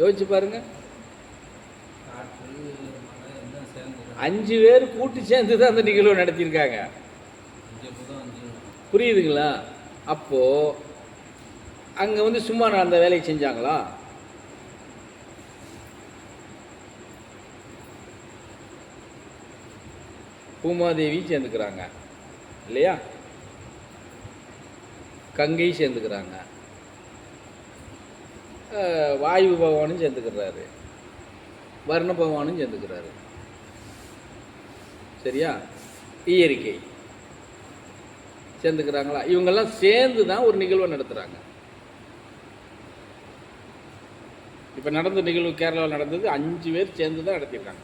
யோசிச்சு பாருங்க. அஞ்சு பேர் கூட்டு சேர்ந்து தான் அந்த நிகழ்வு நடத்தியிருக்காங்க. புரியுதுங்களா? அப்போ அங்கே வந்து சும்மா நான் அந்த வேலையை செஞ்சாங்களா? பூமாதேவி சேர்ந்துக்கிறாங்க. இல்லையா? கங்கை சேர்ந்துக்கிறாங்க. வாயு பகவானும் சேர்ந்துக்கிறாரு. வர்ண பகவானும் சேர்ந்துக்கிறாரு. சரியா? இயற்கை சேர்ந்துக்கிறாங்களா? இவங்கெல்லாம் சேர்ந்து தான் ஒரு நிகழ்வை நடத்துகிறாங்க இப்போ நடந்த நிகழ்வு கேரளாவில் நடந்தது அஞ்சு பேர் சேர்ந்து தான் நடத்திருக்காங்க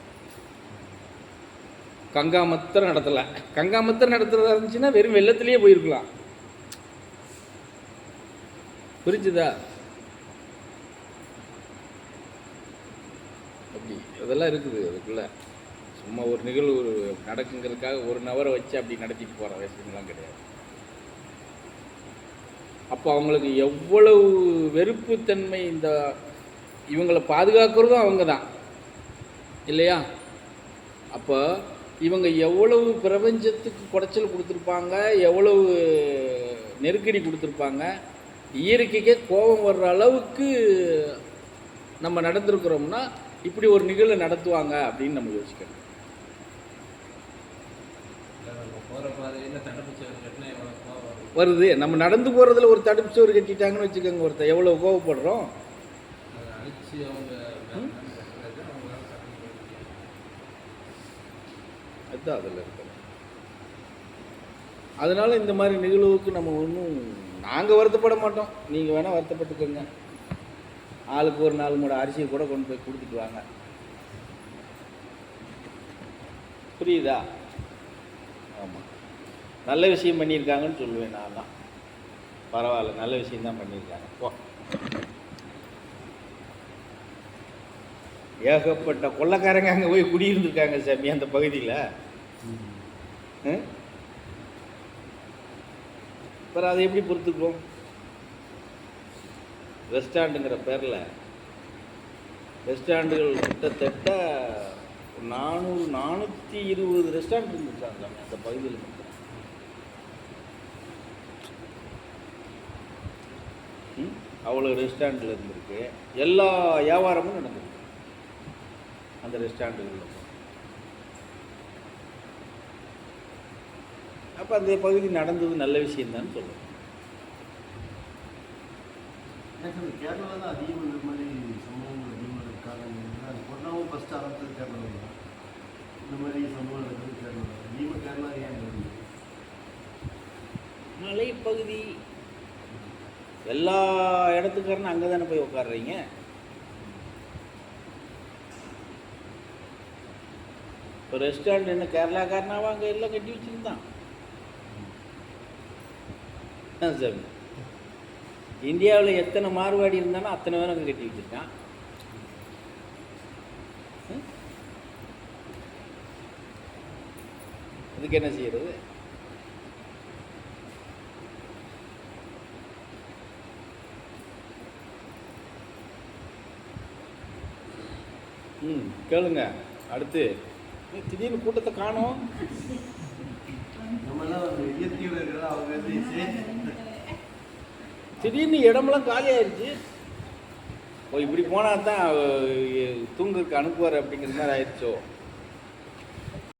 கங்காமத்தர் நடத்தலை. கங்காமத்தர் நடத்துறதா இருந்துச்சுன்னா வெறும் வெள்ளத்துலேயே போயிருக்கலாம். புரிஞ்சுதா அப்படி அதெல்லாம் இருக்குது அதுக்குள்ள. சும்மா ஒரு நிகழ்வு நடக்குங்கிறதுக்காக ஒரு நபரை வச்சு அப்படி நடத்திட்டு போகிற விஷயம்லாம் கிடையாது. அப்போ அவங்களுக்கு எவ்வளவு வெறுப்புத்தன்மை இந்த இவங்களை பாதுகாக்கிறதும் அவங்க தான். இல்லையா? அப்போ இவங்க எவ்வளவு பிரபஞ்சத்துக்கு குடைச்சல் கொடுத்துருப்பாங்க எவ்வளவு நெருக்கடி கொடுத்துருப்பாங்க இயற்கைக்கே கோபம் வர்ற அளவுக்கு நம்ம நடந்திருக்கிறோம்னா இப்படி ஒரு நிகழ்வு நடத்துவாங்க அப்படின்னு நம்ம யோசிக்கணும். வருது. நம்ம நடந்து போகிறதுல ஒரு தடுப்பு சுவர் கட்டிட்டாங்கன்னு வச்சுக்கோங்க ஒருத்தர் எவ்வளோ கோவப்படுறோம்? அதுதான் அதில் இருக்கிறது அதனால இந்த மாதிரி நிகழ்வுக்கு நம்ம ஒன்றும் நாங்கள் வருத்தப்பட மாட்டோம். நீங்கள் வேணால் வருத்தப்பட்டுக்கோங்க. ஆளுக்கு ஒரு நாலு மூட அரிசியை கூட கொண்டு போய் கொடுத்துட்டு வாங்க. புரியுதா? ஆமாம் நல்ல விஷயம் பண்ணியிருக்காங்கன்னு சொல்லுவேன் நான் தான். பரவாயில்ல நல்ல விஷயம் தான் பண்ணியிருக்காங்க. போ. ஏகப்பட்ட கொள்ளக்காரங்க அங்கே போய் குடியிருந்திருக்காங்க சாமி அந்த பகுதியில். அப்புறம் அதை எப்படி பொறுத்துக்குவோம்? ரெஸ்டாரண்ட்டுங்கிற பேரில் ரெஸ்டாரண்ட்டுகள் கிட்டத்தட்ட ஒரு நானூறு நானூற்றி இருபது ரெஸ்டாரண்ட் இருந்துச்சாங்க அந்த பகுதியில். மட்டும் ம்? அவ்வளோ ரெஸ்டாரண்ட்டில் இருந்திருக்கு. எல்லா வியாபாரமும் நடந்திருக்கு. அந்த ரெஸ்டாரண்ட்டுகளில் அப்போ அந்த பகுதி நடந்தது நல்ல விஷயம்தான் சொல்லுவேன் எனக்கு அந்த கேரளாவில் தான் அதிகமாக இந்த மாதிரி சம்பவங்கள் அதிகமாக இருக்காங்க அது கொரோனாவும் ஃபஸ்ட்டு ஆரம்பித்தது கேரளாவில் தான். இந்த மாதிரி சம்பவம் நடக்குது கேரளாவில் அதிகமாக கேரளா ஏன் மலைப்பகுதி. எல்லா இடத்துக்காரனும் அங்கே தானே போய் உட்காடுறீங்க இப்போ ரெஸ்டாரண்ட் என்ன கேரளாக்காரனாவா அங்கே எல்லாம் கட்டி வச்சுருந்தான்? சாமி இந்தியாவில் எத்தனை மாறுபாடு இருந்தாலும் அத்தனை பேரும் அங்கே கட்டி வச்சுருக்கான். ம்? இதுக்கு என்ன செய்கிறது ம் கேளுங்க. அடுத்து. திடீர்னு கூட்டத்தை காணும். நம்மளாம் இயற்கையோட இருக்கிறதா அவங்க வந்து திடீர்னு இடமெல்லாம் காலி ஆயிடுச்சு ஓ இப்படி போனால் தான் தூங்குறதுக்கு அனுப்புவார் அப்படிங்கிற மாதிரி ஆயிடுச்சோ?